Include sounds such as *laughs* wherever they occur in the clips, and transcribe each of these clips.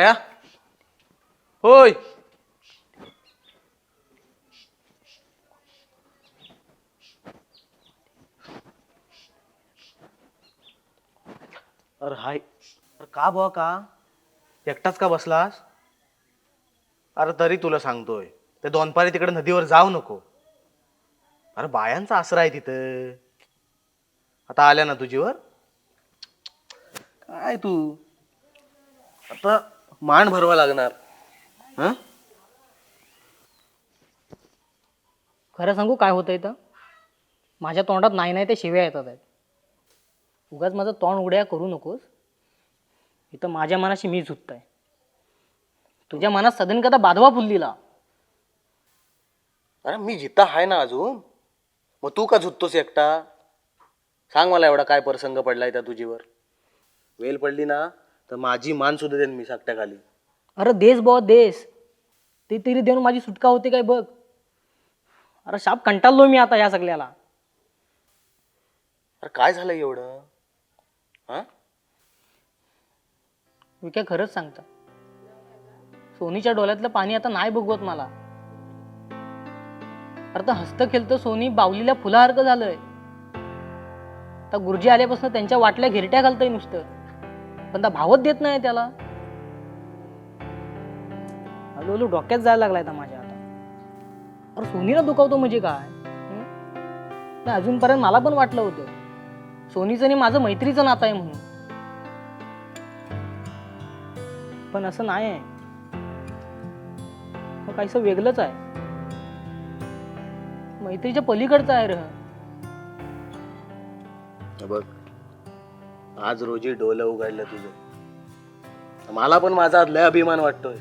अरे होय. अरे हाय. अरे का बुवा का? एकटाच का बसलास? अरे तरी तुला सांगतोय ते दोनपारी तिकडे नदीवर जाऊ नको. अरे बायांचा आसरा आहे तिथं. आता आल्या ना तुझीवर? काय तू? आता मान भरवा लागणार. हं? खरं सांगू काय होतं इथं? माझ्या तोंडात नाही नाही ते शिव्या येतात आहेत. उगाच माझं तोंड उड्या करू नकोस. इथं माझ्या मनाशी मी झुकत आहे तुझ्या मनात सदन कदा बाधवा फुललीला. अरे मी जिता आहे ना अजून? मग तू का झुततोस एकटा? सांग मला एवढा काय प्रसंग पडलाय त्या तुझीवर. वेल पडली ना? तर माझी मान सुद्धा देईन मी खाली अरे देश भाऊ देश ते तरी देऊन माझी सुटका होते काय बघ. अरे शाप कंटाळलो मी आता या सगळ्याला. अरे काय झालं एवढं? हा? मी काय खरंच सांगता. सोनीच्या डोळ्यातलं पाणी आता नाही बघवत मला. अरे तर हस्त खेळतं सोनी बावलीला फुलासारखं झालंय. आता गुरुजी आल्यापासून त्यांच्या वाटल्या घिरट्या घालतंय नुसतं. पण त्या भावत देत नाही त्याला. हळूहळू डोक्यात जायला लागलाय आता माझ्या आता. अरे सोनीला दुखावतो म्हणजे काय? अजूनपर्यंत मला पण वाटलं होतं. सोनीचं आणि माझं मैत्रीचं नातं आहे म्हणून. पण असं नाही आहे मग वेगळंच आहे. मैत्रीच्या पलीकडचं आहे र बघ. आज रोजी डोलं उघडलं तुझं. मला पण माझा लय अभिमान वाटतोय.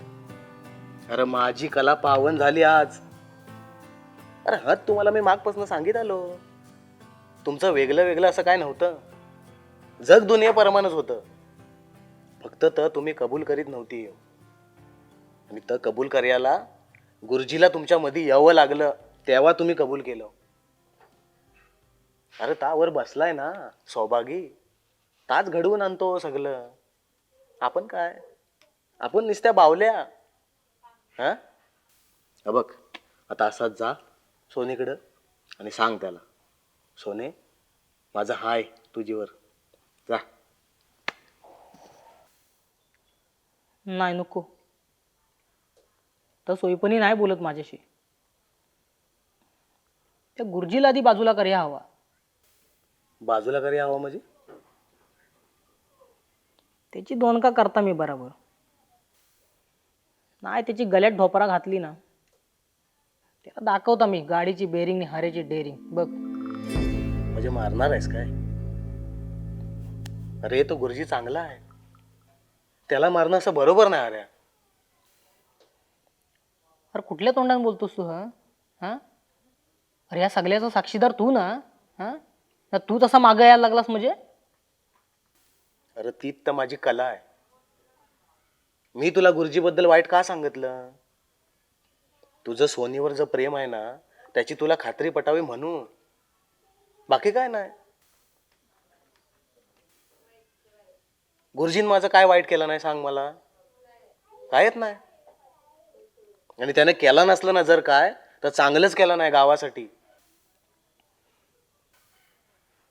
अरे माझी कला पावन झाली आज. अरे हत तुम्हाला मी मागपासून सांगित आलो. तुमचं वेगळं वेगळं असं काय नव्हतं. जग दुनिया परमानच होतं. फक्त तर तुम्ही कबूल करीत नव्हती. आणि तर कबूल करायला गुरुजीला तुमच्या मध्ये यावं लागलं तेव्हा तुम्ही कबूल केलं. अरे तावर बसलाय ना सौभागी. ताच घडवून आणतो सगळं. आपण काय? आपण नुसत्या बावल्या. हा? हा बघ आता असाच जा सोनीकडं आणि सांग त्याला. सोने माझा हाय तुझीवर. जा. नाही नको. तर सोयपणी नाही बोलत माझ्याशी. त्या गुरुजीला आधी बाजूला कर्या हवा. बाजूला करी हवा म्हणजे? त्याची दोन का करता मी बरोबर. नाही त्याची गल्यात ढोपरा घातली ना. त्याला दाखवता मी गाडीची बेरिंग आणि हरेची डेअरिंग बघ. म्हणजे मारणार आहेस काय? अरे तो गुरुजी चांगला आहे. त्याला मारणं असं बरोबर नाही अरे अरे कुठल्या तोंडाने बोलतोस तू हा? हा? अरे या सगळ्याचा साक्षीदार तू ना हा? ना तू तसा मागं यायला लागलास म्हणजे? अरे तीच तर माझी कला आहे. मी तुला गुरुजीबद्दल वाईट का सांगितलं? तुझं सोनीवर जर प्रेम आहे ना त्याची तुला खात्री पटावी म्हणून. बाकी काय नाही. गुरुजीन माझं काय वाईट केलं नाही सांग मला? काय येत नाही. आणि त्याने केला नसलं ना जर काय तर चांगलंच केलं नाही गावासाठी.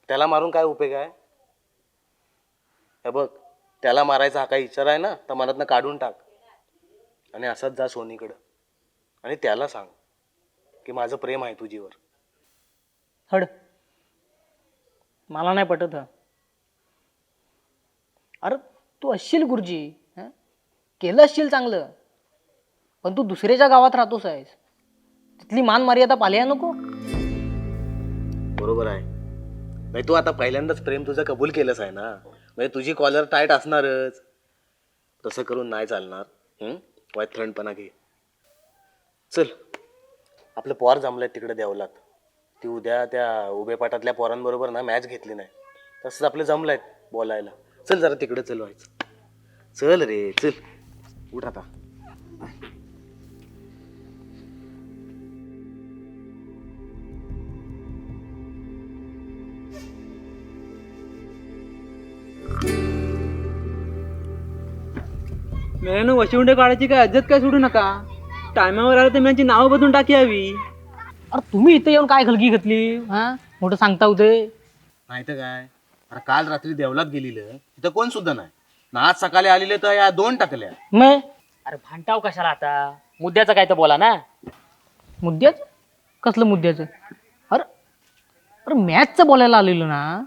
त्याला मारून काय उपयोग आहे? हे बघ त्याला मारायचा हा काही विचार आहे ना तर मनातनं काढून टाक. आणि असाच जा सोनीकडं. आणि त्याला सांग की माझं प्रेम आहे तुझीवर. हड. मला नाही पटत हं. अरे तू असशील गुरुजी हं? केलं असशील चांगलं पण तू दुसऱ्याच्या गावात राहतोस आहेस. तिथली मान मर्यादा पाल्या नको. बरोबर आहे. नाही तू आता पहिल्यांदाच प्रेम तुझं कबूल केलंच आहे ना? म्हणजे तुझी कॉलर टाईट असणारच. तसं करून नाही चालणार. वाईट थंडपणा घे. चल. आपलं पोर जमलंय तिकडे देवलात. ती उद्या त्या उभेपाटातल्या पोरांबरोबर ना मॅच घेतली नाही. तसंच आपलं जमलंय बोलायला. चल जरा तिकडे चल व्हायचं. चल रे चल. उठ आता. मेल्यानं वशिवंड काढायची काय अज्जत काय सोडू नका. टायमावर आलं तर मेयांची नावं बदलून टाकी हवी. अरे तुम्ही इथे येऊन काय खलगी घेतली? हा? मोठं सांगता होते नाही तर काय? अरे काल रात्री देवलात गेलेलं. तिथं कोण सुद्धा नाही. ना आज सकाळी आलेले तर या दोन टाकल्या. मग? अरे भांटाव कशाला आता? मुद्द्याचं काय तर बोला ना. मुद्द्याचं? कसलं मुद्द्याचं? अरे अरे मॅचचं बोलायला आलेलो ना.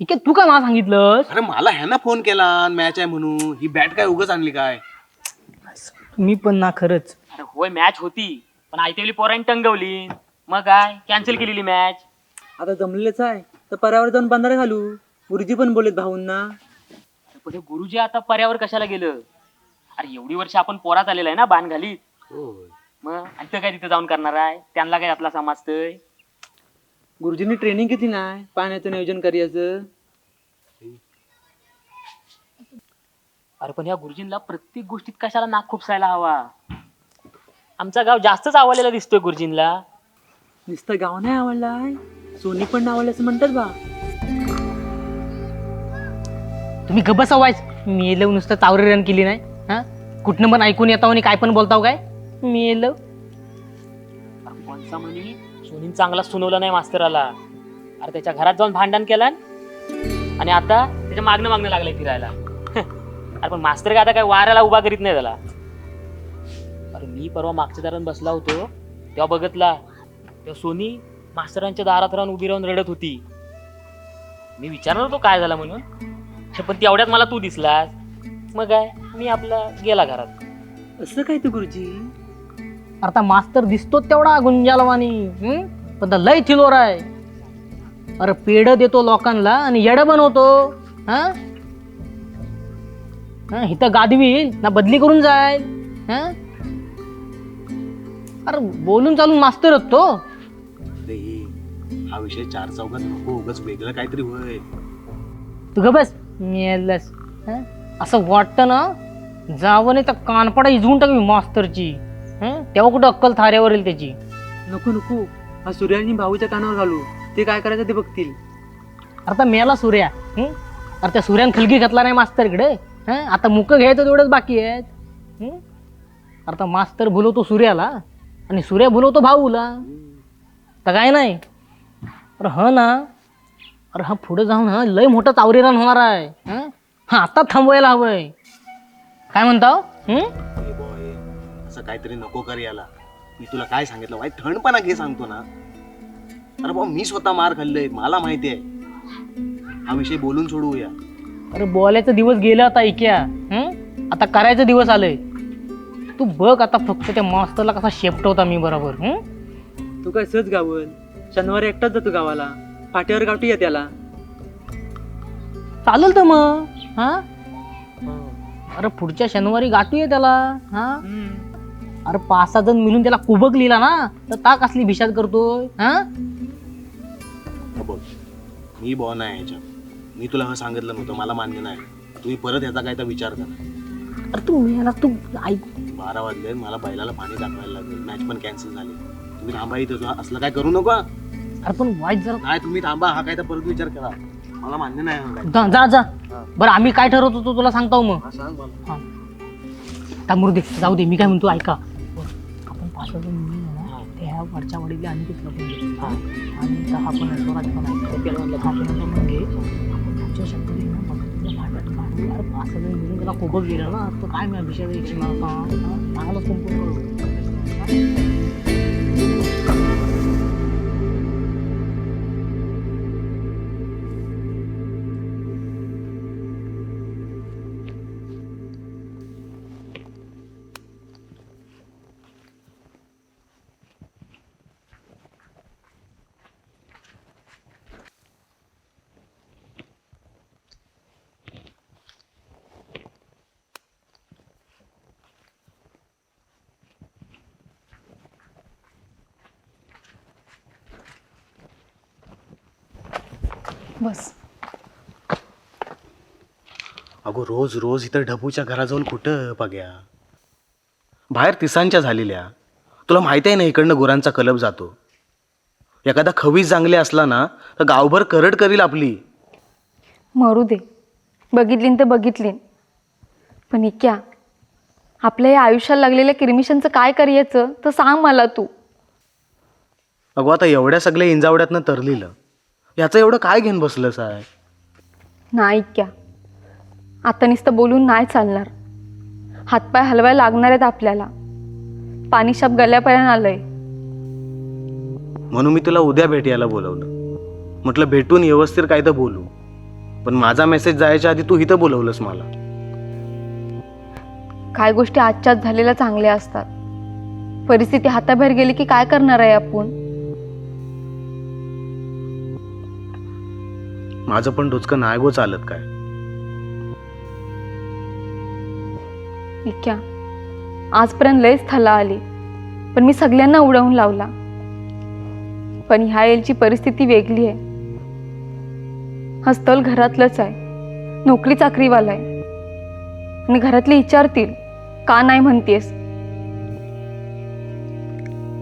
इके तू काय मला सांगितलंस? अरे मला ह्यानं फोन केला मॅच आहे म्हणून. ही बॅट काय उगच आणली काय? मी पण ना खरंच. अरे होय मॅच होती. पण आयतेवली पोरांनी टंगवली. मग काय? कॅन्सल केलेली मॅच आता जमलेलंच आहे. तर पर्यावर जाऊन बंधारा घालू. गुरुजी पण बोलत भाऊंना. पण हे गुरुजी आता पर्यावर कशाला गेलं? अरे एवढी वर्ष आपण पोरात आलेला आहे ना बाण घालीत. मग? आणि ते काय तिथे जाऊन करणार आहे? त्यांना काय आपला समजतंय गुरुजींनी ट्रेनिंग किती नाही पाण्याचं नियोजन करायचं. अरे पण या गुरुजींना प्रत्येक गोष्टीत कशाला नाक खुपसायला हवा? आमचा गाव जास्तच आवडलेला दिसतोय गुरुजींना नुसतं गाव नाही आवडलाय. सोनी पण आवडलं असं म्हणतात बा. तुम्ही गबसा वाईस मी येलो नुसतं चावरी रन केली नाही. हा? कुठनं पण ऐकून येताव आणि काय पण बोलताव काय? मी येलो. कोणचा म्हणी? सोनीन चांगला सुनवलं नाही मास्तराला. अरे त्याच्या घरात जाऊन भांडण केलं आणि आता त्याच्या मागणं मागणं लागलंय फिरायला. *laughs* अरे पण मास्तर काय आता काय वाऱ्याला उभा करीत नाही त्याला. अरे मी परवा मागच्या दारात बसला होतो तेव्हा बघितला तेव्हा सोनी मास्तरांच्या दारात राहून उभी राहून रडत होती. मी विचारणार होतो काय झालं म्हणून. पण तेवढ्यात मला तू दिसलास. मग काय मी आपला गेला घरात. असं काय तू गुरुजी? आता मास्तर दिसतो तेवढा गुंजालवानी? पण लय थिलोर आहे. अरे पेड देतो लोकांना आणि येड बनवतो हा? हा, इथं गादवी ना बदली करून जाय हा? अरे बोलून चालून मास्तर होत. तो हा विषय चार चौकात नको उगच वेगळं काहीतरी होय. तू बस मेलस हं? असं वाटतं ना जावं नाही तर कानपडा इजवून टाकवी मास्तरची. हं? तेव्हा कुठं अक्कल थाऱ्यावर येईल त्याची नको नको हा सूर्यानी भाऊच्या कानावर घालू ते काय करायचं ते बघतील आता मेला सूर्या हं? अरे त्या सूर्यान खलगी घातला नाही मास्तर इकडे हं? आता मुक घ्यायचं तेवढंच बाकी आहेत हं? आता मास्तर बोलवतो सूर्याला आणि सूर्या बोलवतो भाऊला तर काय नाही अरे ह ना अरे हा पुढे जाऊन हा लय मोठं चावरीरान होणार आहे हं? हा आता थांबवायला हवंय काय म्हणता हं? काहीतरी नको कर याला. मी तुला काय सांगितलं? वाईट थंडपणा घे सांगतो ना. अरे भाऊ मी स्वतः मार खाल्लंय. मला माहिती आहे हा विषय बोलून सोडवूया. अरे बोलायचा दिवस गेला आता ऐक्या हं? आता करायचा दिवस आलंय. तू बघ आता फक्त त्या मास्तरला कसा शेपटवता मी बरोबर. हं? तू काय सहज गावल? शनिवारी एकटाच जातो गावाला. पाट्यावर गावठी त्याला चालेल तर मग. हा? अरे पुढच्या शनिवारी गाठूया त्याला. हा. अरे पाच सहा जण मिळून त्याला कुबक लिहिला ना तर ता कसली भिशाद करतोय हा? हा बघ मी बॉ नाही ह्याच्यात मी तुला हे सांगितलं नव्हतं मला मान्य नाही. तुम्ही परत ह्याचा काय तर विचार करा. अरे तू मेला तू ऐक. बारा वाजले मला बैलाला पाणी दाखवायला लागेल मॅच पण कॅन्सल झाली. तुम्ही थांबा इथं असलं काय करू नका. अरे पण वाईट जरा नाही तुम्ही थांबा हा काय तर परत विचार करा. मला मान्य नाही हा काय. जा जा जा. बरं आम्ही काय ठरवतो तो तुला सांगतो मग. हा, सांग मला. थांबू दे जाऊ दे मी काय म्हणतो ऐका. वाजता मिळून आहे ना, त्या वरच्या वाडीले आणि कुठलं पण. हा. आणि इथं हा पण स्वराज पण आहे. तो पेलवानला हा पण आहे, तो पण घे. आपण शनिवारी ना मग तुला काढू. सहा जण मिळून त्याला कोबक गेलं ना तर काय मी आता? हा? चांगलं संपूर्ण बस. अगो रोज रोज इथं ढबूच्या घरा जाऊन कुठं बघ्या? बाहेर तिसांच्या झालेल्या. तुला माहिती आहे ना इकडनं गुरांचा कलब जातो. एखादा खवीस चांगले असला ना तर गावभर करड करील आपली. मरू दे. बघितलीन तर बघितलीन. पण इक्या आपल्या या आयुष्याला लागलेल्या किरमिशांचं काय करायचं तर सांग मला तू. अगो आता एवढ्या सगळ्या इंजावड्यातनं तरलिलं. याचं एवढं काय घेऊन बसलं साय नाही क्या आता नुसतं बोलून नाही चालणार. हातपाय हलवायला लागणार आहेत आपल्याला. पाणी शाप गल्यापर्यंत आलंय. म्हणून मी तुला उद्या भेटायला बोलवलं. म्हटलं भेटून व्यवस्थित काय तर बोलू. पण माझा मेसेज जायच्या आधी तू इथं बोलवलंस मला. काय गोष्टी आजच्याच झालेल्या चांगल्या असतात. परिस्थिती हाताबाहेर गेली की काय करणार आहे आपण? माझं पण डोचकं नाही गो चालत काय. इक्या आजपर्यंत लयच थला आली पण मी सगळ्यांना उडवून लावला. पण ह्या एलची परिस्थिती वेगळी आहे. हस्तल घरातलंच आहे नोकरी चाकरीवाला आहे. आणि घरातले विचारतील का नाही म्हणतेस?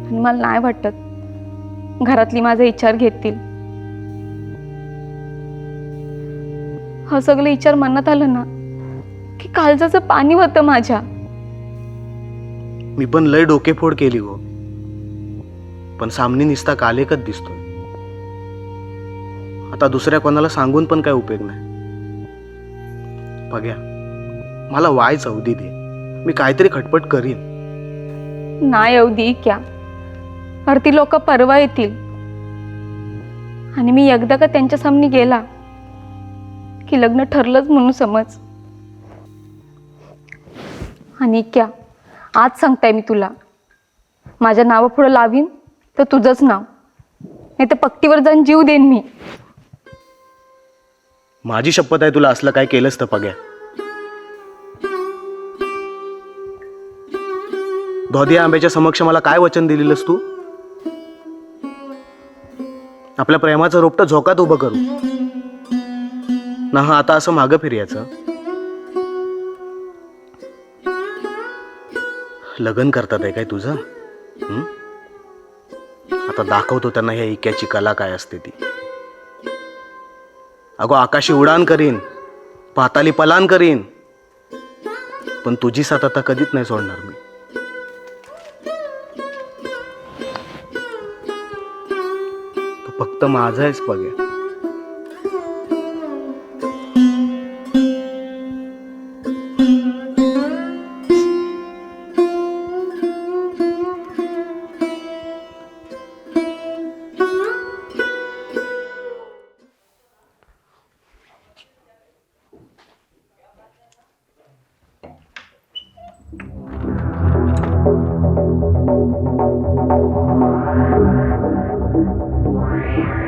आणि मला नाही वाटत घरातली माझा विचार घेतील. हा सगळं विचार मनात आलं ना की काळजाचं पाणी होतं माझ्या. मी पण लय डोकेफोड केली गो. पण सामनी निसता कालेकच दिसतोय. आता दुसऱ्या कोणाला सांगून पण काय उपयोग नाही. बघ्या मला वाय चौदी दे. मी काहीतरी खटपट करीन. नाही अवधी क्या? अरे ती लोक परवा येतील. आणि मी एकदा का त्यांच्या सामने गेला. की लग्न ठरलंच म्हणून समज. आणि क्या आज सांगताय मी तुला. माझ्या नावापुढं लावीन तर तुझंच नाव. नाही तर पक्तीवर जाऊन जीव देईन मी. माझी शपथ आहे तुला असलं काय केलंच तर पग्या धोदिया आंब्याच्या समक्ष मला काय वचन दिलेलंस तू? आपल्या प्रेमाचं रोपटं झोकात उभं करू. ना हा आता असं मागं फिर्याचं. लग्न करतात आहे काय तुझं? आता दाखवतो त्यांना ह्या इक्याची कला काय असते ती. अगो आकाशी उडान करीन पाताली पलान करीन पण तुझी साथ आता कधीच नाही सोडणार मी. तू फक्त माझा आहेस पगे Thank you.